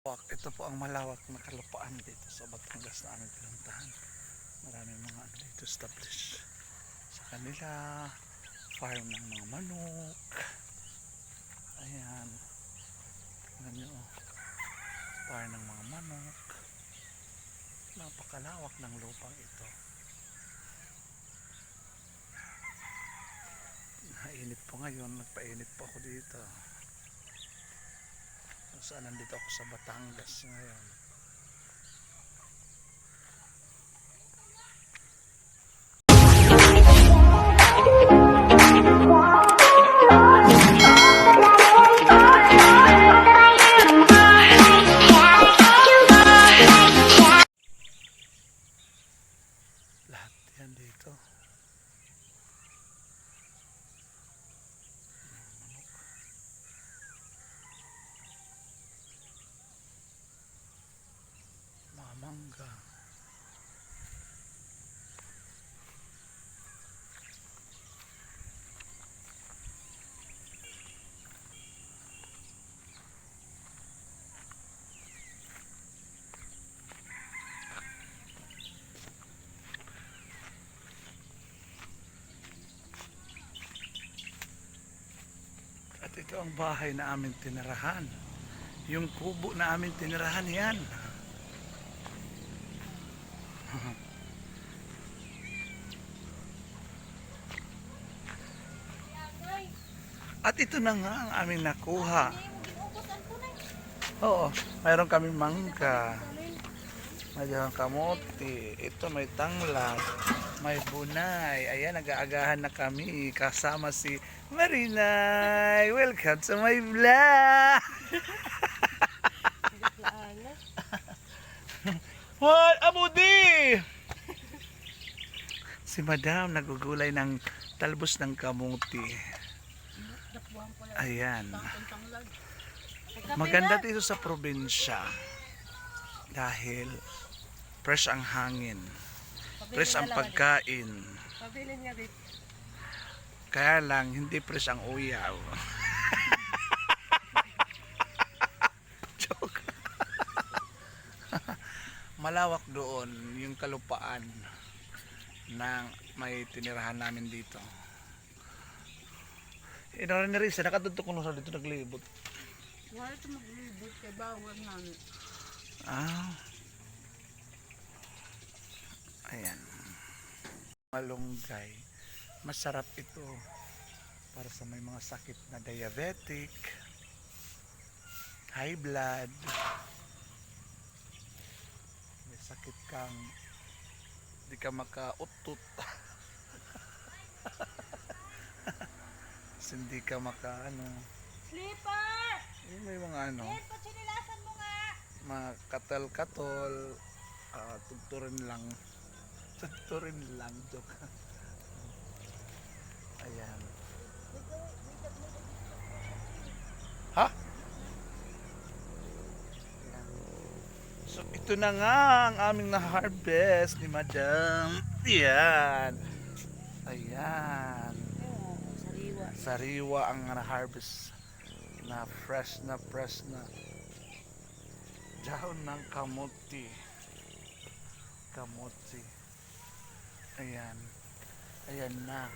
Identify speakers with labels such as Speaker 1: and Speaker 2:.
Speaker 1: Ito po ang malawak na kalupaan dito sa Batangas na aming pinuntahan. Maraming mga ano dito established. Sa kanila, farm ng mga manok. Ayan. Tingnan nyo. oh. Farm ng mga manok. Napakalawak ng lupang ito. Nainit po ngayon. Nagpainit po ako dito. Kung saan nandito ako sa Batangas ngayon. Mangga. At ito ang bahay na aming tinirahan. Yung kubo na aming tinirahan yan. At ito na nga ang aming nakuha. Oo, mayroon kami mangga. Mayroon kamote. Ito may tanglad. May bunay. Ayan, nag-aagahan na kami. Kasama si Marinay. Welcome to my vlog. What? Si Madam nagugulay ng talbos ng kamuti. Ayan. Maganda dito sa probinsya dahil fresh ang hangin, fresh ang pagkain. Kaya lang hindi fresh ang uyaw. Malawak doon yung kalupaan ng may tinirahan namin dito. Inara ni Risa, nakatutok ko nung sa dito naglibot.
Speaker 2: Wala ito maglibot kay bawal namin.
Speaker 1: Ah. Ayan. Malunggay. Masarap ito para sa may mga sakit na diabetic, high blood, may sakit kang di ka makautot. Kasi hindi ka maka ano,
Speaker 2: Slipper!
Speaker 1: yun may mga ano.
Speaker 2: Yan, patsinilasan mo nga!
Speaker 1: mga katal-katol, ah, tugturin lang. Tugturin lang, joke. Ayan. Ha? Ayan. So, ito na nga ang aming na-harvest ni Madam. Ayan. Ayan.
Speaker 2: Sariwa.
Speaker 1: Sariwa ang na-harvest na fresh na fresh na dahon ng kamuti kamuti ayan ayan na